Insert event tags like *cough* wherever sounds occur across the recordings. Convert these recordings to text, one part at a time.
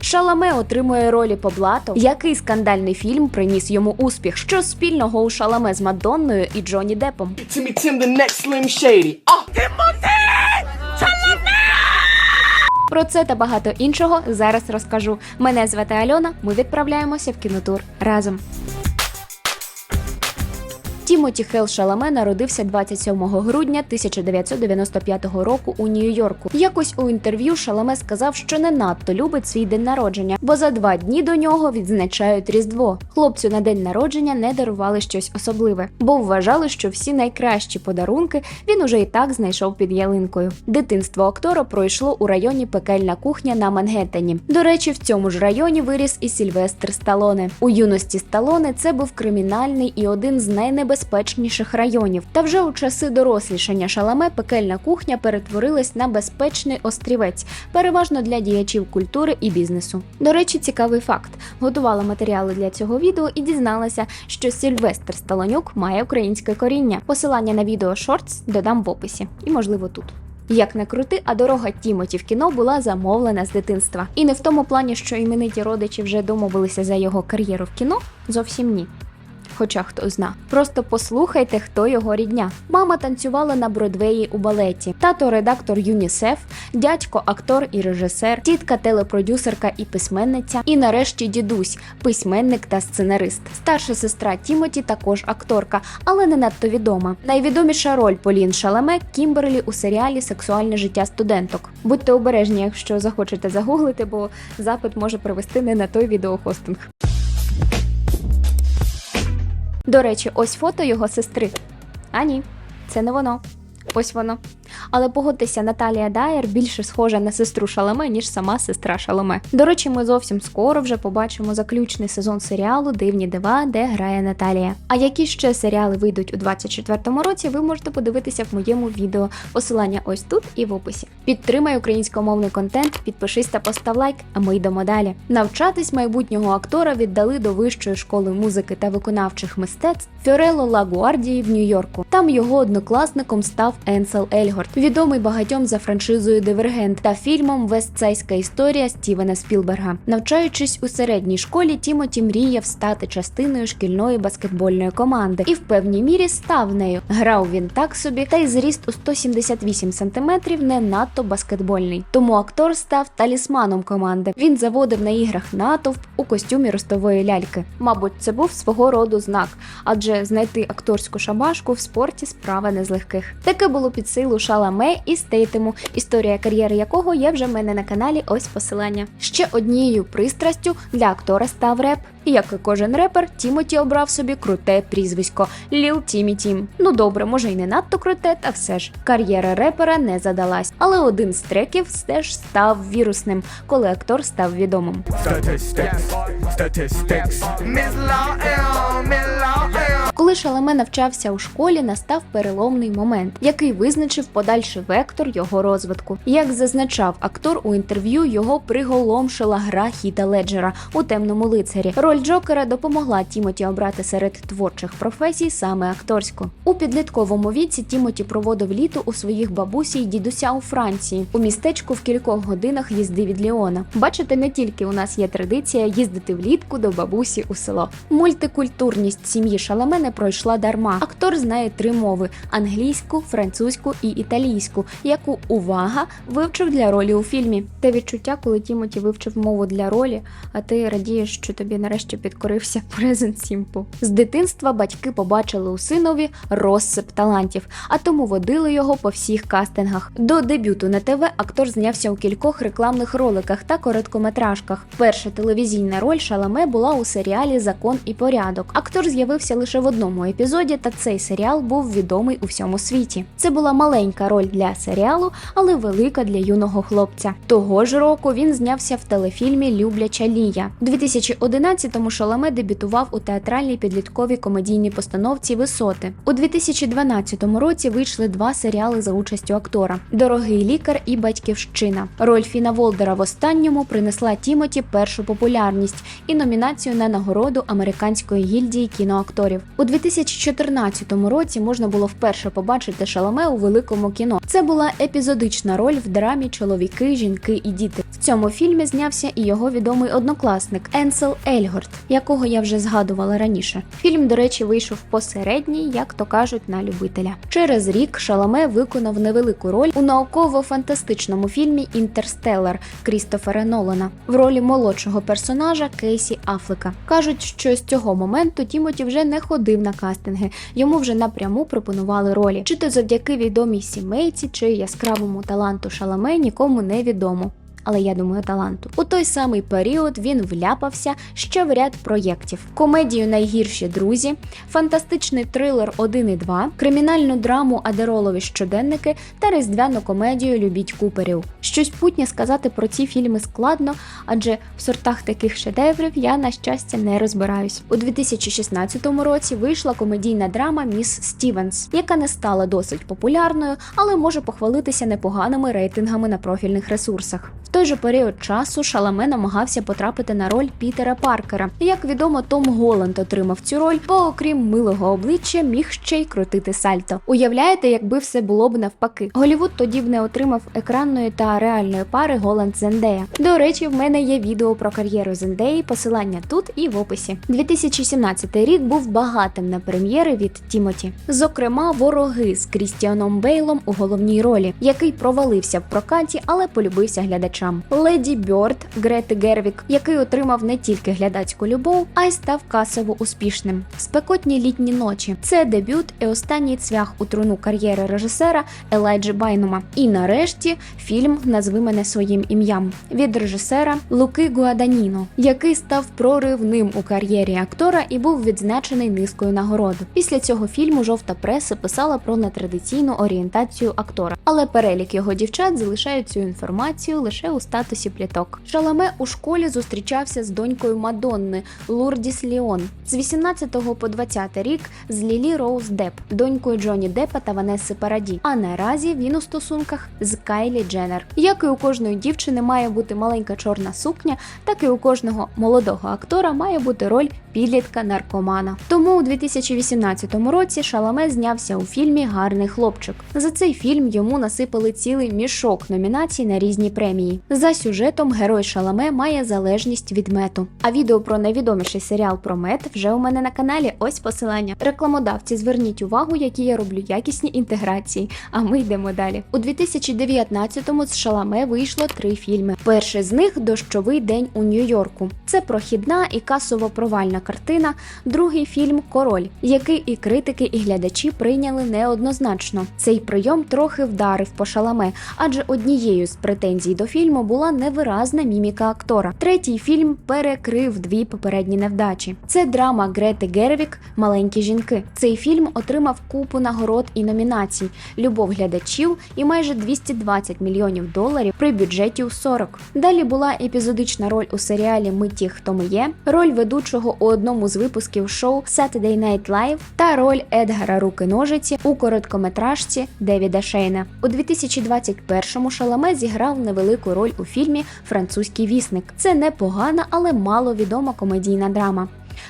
Шаламе отримує ролі по блату. Який скандальний фільм приніс йому успіх? Що спільного у Шаламе з Мадонною і Джонні Shady. Ah! Про це та багато іншого зараз розкажу. Мене звати Альона. Ми відправляємося в кінотур разом. Тімоті Хел Шаламе народився 27 грудня 1995 року у Нью-Йорку. Якось у інтерв'ю Шаламе сказав, що не надто любить свій день народження, бо за два дні до нього відзначають Різдво. Хлопцю на день народження не дарували щось особливе, бо вважали, що всі найкращі подарунки він уже і так знайшов під ялинкою. Дитинство актора пройшло у районі Пекельна кухня на Мангеттені. До речі, в цьому ж районі виріс і Сільвестр Сталоне. У юності Сталоне це був кримінальний і один з найнебезпечніших районів. Та вже у часи дорослішання шаламе пекельна кухня перетворилась на безпечний острівець, переважно для діячів культури і бізнесу. До речі, цікавий факт: готувала матеріали для цього відео і дізналася, що Сільвестр Сталонюк має українське коріння. Посилання на відео шортс додам в описі, і можливо тут. Як не крути, а дорога Тімоті в кіно була замовлена з дитинства. І не в тому плані, що імениті родичі вже домовилися за його кар'єру в кіно, зовсім ні. Хоча хто зна. Просто послухайте, хто його рідня. Мама танцювала на Бродвеї у балеті, тато редактор ЮНІСЕФ, дядько актор і режисер, тітка телепродюсерка і письменниця, і нарешті дідусь, письменник та сценарист. Старша сестра Тімоті також акторка, але не надто відома. Найвідоміша роль Полін Шаламе Кімберлі у серіалі Сексуальне життя студенток. Будьте обережні, якщо захочете загуглити, бо запит може привести не на той відеохостинг. До речі, ось фото його сестри. А ні, це не воно. Ось воно. Але погодьтеся, Наталія Дайер більше схожа на сестру Шаломе, ніж сама сестра Шаломе. До речі, ми зовсім скоро вже побачимо заключний сезон серіалу Дивні дива, де грає Наталія. А які ще серіали вийдуть у 24-му році, ви можете подивитися в моєму відео. Посилання ось тут і в описі. Підтримай українськомовний контент, підпишись та постав лайк, а ми йдемо далі. Навчатись майбутнього актора віддали до вищої школи музики та виконавчих мистецтв Фьорело Лагуардії в Нью-Йорку. Там його однокласником став Енсел Ельгорт, відомий багатьом за франшизою Дивергент та фільмом Вестсайська історія Стівена Спілберга. Навчаючись у середній школі, Тімоті мріяв стати частиною шкільної баскетбольної команди і в певній мірі став нею. Грав він так собі, та й зріст у 178 сантиметрів не надто баскетбольний. Тому актор став талісманом команди. Він заводив на іграх натовп у костюмі ростової ляльки. Мабуть, це був свого роду знак, адже знайти акторську шабашку в спорті справа не з легких. Таке було під силу Шаламе і Стейтему, історія кар'єри якого є вже в мене на каналі. Ось посилання. Ще однією пристрастю для актора став реп. Як і кожен репер, Тімоті обрав собі круте прізвисько Ліл Тімі Тім. Ну добре, може й не надто круте, та все ж. Кар'єра репера не задалась. Але один з треків все ж став вірусним, коли актор став відомим. Statistics, statistics. Коли Шаламе навчався у школі, настав переломний момент, який визначив подальший вектор його розвитку. Як зазначав актор у інтерв'ю, його приголомшила гра Хіта Леджера у темному лицарі. Роль Джокера допомогла Тімоті обрати серед творчих професій саме акторську. У підлітковому віці Тімоті проводив літо у своїх бабусі й дідуся у Франції, у містечку в кількох годинах їзди від Ліона. Бачите, не тільки у нас є традиція їздити влітку до бабусі у село. Мультикультурність сім'ї Шаламе не пройшла дарма. Актор знає три мови: англійську, французьку і італійську, яку увага вивчив для ролі у фільмі. Те відчуття, коли Тімоті вивчив мову для ролі, а ти радієш, що тобі нарешті підкорився *laughs* Present Simple. З дитинства батьки побачили у синові розсип талантів, а тому водили його по всіх кастингах. До дебюту на ТВ актор знявся у кількох рекламних роликах та короткометражках. Перша телевізійна роль Шаламе була у серіалі Закон і порядок. Актор з'явився лише в одному епізоді, та цей серіал був відомий у всьому світі. Це була маленька роль для серіалу, але велика для юного хлопця. Того ж року він знявся в телефільмі Любляча Лія. У 2011-му Шаламе дебютував у театральній підлітковій комедійній постановці Висоти. У 2012 році вийшли два серіали за участю актора: Дорогий лікар і Батьківщина. Роль Фіна Волдера в останньому принесла Тімоті першу популярність і номінацію на нагороду американської гільдії кіноакторів. У 2014 році можна було вперше побачити Шаломе у великому кіно. Це була епізодична роль в драмі Чоловіки, жінки і діти. В цьому фільмі знявся і його відомий однокласник Енсел Ельгорт, якого я вже згадувала раніше. Фільм, до речі, вийшов посередній, як то кажуть, на любителя. Через рік Шаломе виконав невелику роль у науково-фантастичному фільмі Інтерстеллар Крістофера Нолана в ролі молодшого персонажа Кейсі Афлека. Кажуть, що з цього моменту Тімоті вже не ходив на кастинги, йому вже напряму пропонували ролі, чи то завдяки відомій сімейці, чи яскравому таланту шаламе нікому не відомо. Але я думаю, таланту. У той самий період він вляпався ще в ряд проєктів: комедію Найгірші друзі, фантастичний трилер 1 і 2, кримінальну драму Адеролові щоденники та різдвяну комедію Любіть Куперів. Щось путнє сказати про ці фільми складно, адже в сортах таких шедеврів я на щастя не розбираюсь. У 2016 році вийшла комедійна драма Міс Стівенс, яка не стала досить популярною, але може похвалитися непоганими рейтингами на профільних ресурсах. В той же період часу Шаламе намагався потрапити на роль Пітера Паркера. Як відомо, Том Голланд отримав цю роль, бо окрім милого обличчя міг ще й крутити сальто. Уявляєте, якби все було б навпаки. Голівуд тоді б не отримав екранної та реальної пари Голланд Зендея. До речі, в мене є відео про кар'єру Зендеї, посилання тут і в описі. 2017 рік був багатим на прем'єри від Тімоті. Зокрема, вороги з Крістіаном Бейлом у головній ролі, який провалився в прокаті, але полюбився глядачам. Леді Бьорд Грети Гервік, який отримав не тільки глядацьку любов, а й став касово успішним. Спекотні літні ночі це дебют і останній цвях у труну кар'єри режисера Елайджі Байнума. І нарешті фільм Назви мене своїм ім'ям від режисера Луки Гуаданіно, який став проривним у кар'єрі актора і був відзначений низкою нагород. Після цього фільму жовта преса писала про нетрадиційну орієнтацію актора, але перелік його дівчат залишають цю інформацію лише у статусі пліток. Шаламе у школі зустрічався з донькою Мадонни Лурдіс Ліон з 18 по 20 рік з Лілі Роуз Деп, донькою Джоні Деппа та Ванесси Параді. А наразі він у стосунках з Кайлі Дженнер. Як і у кожної дівчини має бути маленька чорна сукня, так і у кожного молодого актора має бути роль підлітка наркомана. Тому у 2018 році Шаламе знявся у фільмі Гарний хлопчик. За цей фільм йому насипали цілий мішок номінацій на різні премії. За сюжетом герой Шаламе має залежність від мету. А відео про найвідоміший серіал про мет вже у мене на каналі. Ось посилання. Рекламодавці, зверніть увагу, які я роблю якісні інтеграції. А ми йдемо далі. У 2019-му з Шаламе вийшло три фільми. Перший з них Дощовий день у Нью-Йорку. Це прохідна і касово провальна картина. Другий фільм Король, який і критики, і глядачі прийняли неоднозначно. Цей прийом трохи вдарив по шаламе, адже однією з претензій до фільму була невиразна міміка актора. Третій фільм перекрив дві попередні невдачі. Це драма Грети Гервік Маленькі жінки. Цей фільм отримав купу нагород і номінацій, любов глядачів і майже 220 мільйонів доларів при бюджеті у 40. Далі була епізодична роль у серіалі Ми ті, хто ми є, роль ведучого у одному з випусків шоу Saturday Night Live та роль Едгара Руки ножиці у короткометражці Девіда Шейна. У 2021-му Шаламе зіграв невелику роль у фільмі Французький вісник. Це непогана, але маловідома комедійна драма.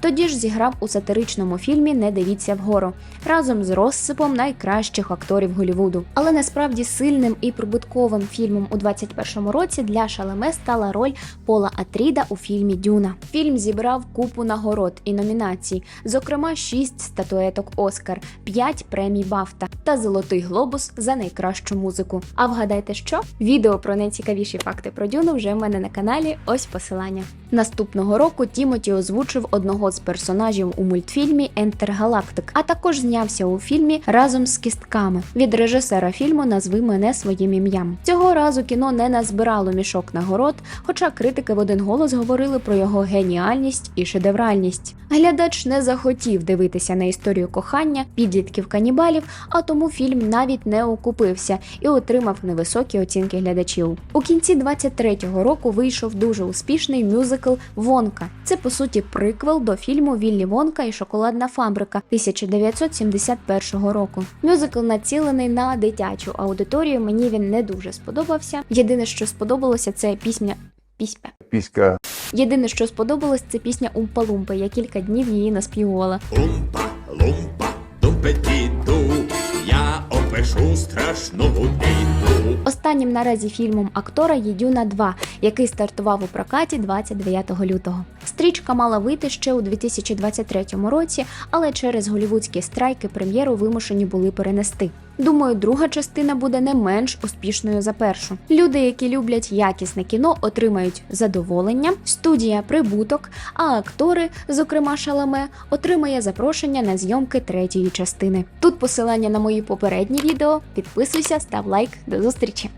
Тоді ж зіграв у сатиричному фільмі Не дивіться вгору разом з розсипом найкращих акторів Голівуду. Але насправді сильним і прибутковим фільмом у 21-му році для Шалеме стала роль Пола Атріда у фільмі Дюна. Фільм зібрав купу нагород і номінацій, зокрема 6 статуеток Оскар, 5 премій Бафта та Золотий глобус за найкращу музику. А вгадайте, що відео про найцікавіші факти про Дюну вже в мене на каналі. Ось посилання. Наступного року Тімоті озвучив одного з персонажів у мультфільмі Ентер Галактик, а також знявся у фільмі разом з кістками від режисера фільму Назви мене своїм ім'ям. Цього разу кіно не назбирало мішок нагород, хоча критики в один голос говорили про його геніальність і шедевральність. Глядач не захотів дивитися на історію кохання підлітків канібалів, а тому фільм навіть не окупився і отримав невисокі оцінки глядачів. У кінці 23-го року вийшов дуже успішний мюзикл Вонка. Це по суті приквел до фільму Віллі Вонка і шоколадна фабрика 1971 року. Мюзикл націлений на дитячу аудиторію. Мені він не дуже сподобався. Єдине, що сподобалося, це пісня. Піспя. Піська Єдине, що сподобалось, це пісня Умпа-Лумпа. Я кілька днів її наспівувала. Умпа Лумпа, думпетіду, я опишу страшну біду. Останнім наразі фільмом актора є Дюна 2, який стартував у прокаті 29 лютого. Стрічка мала вийти ще у 2023 році, але через голівудські страйки прем'єру вимушені були перенести. Думаю, друга частина буде не менш успішною за першу. Люди, які люблять якісне кіно, отримають задоволення, студія прибуток, а актори, зокрема Шаламе, отримає запрошення на зйомки третьої частини. Тут посилання на мої попередні відео. Підписуйся, став лайк. До зустрічі!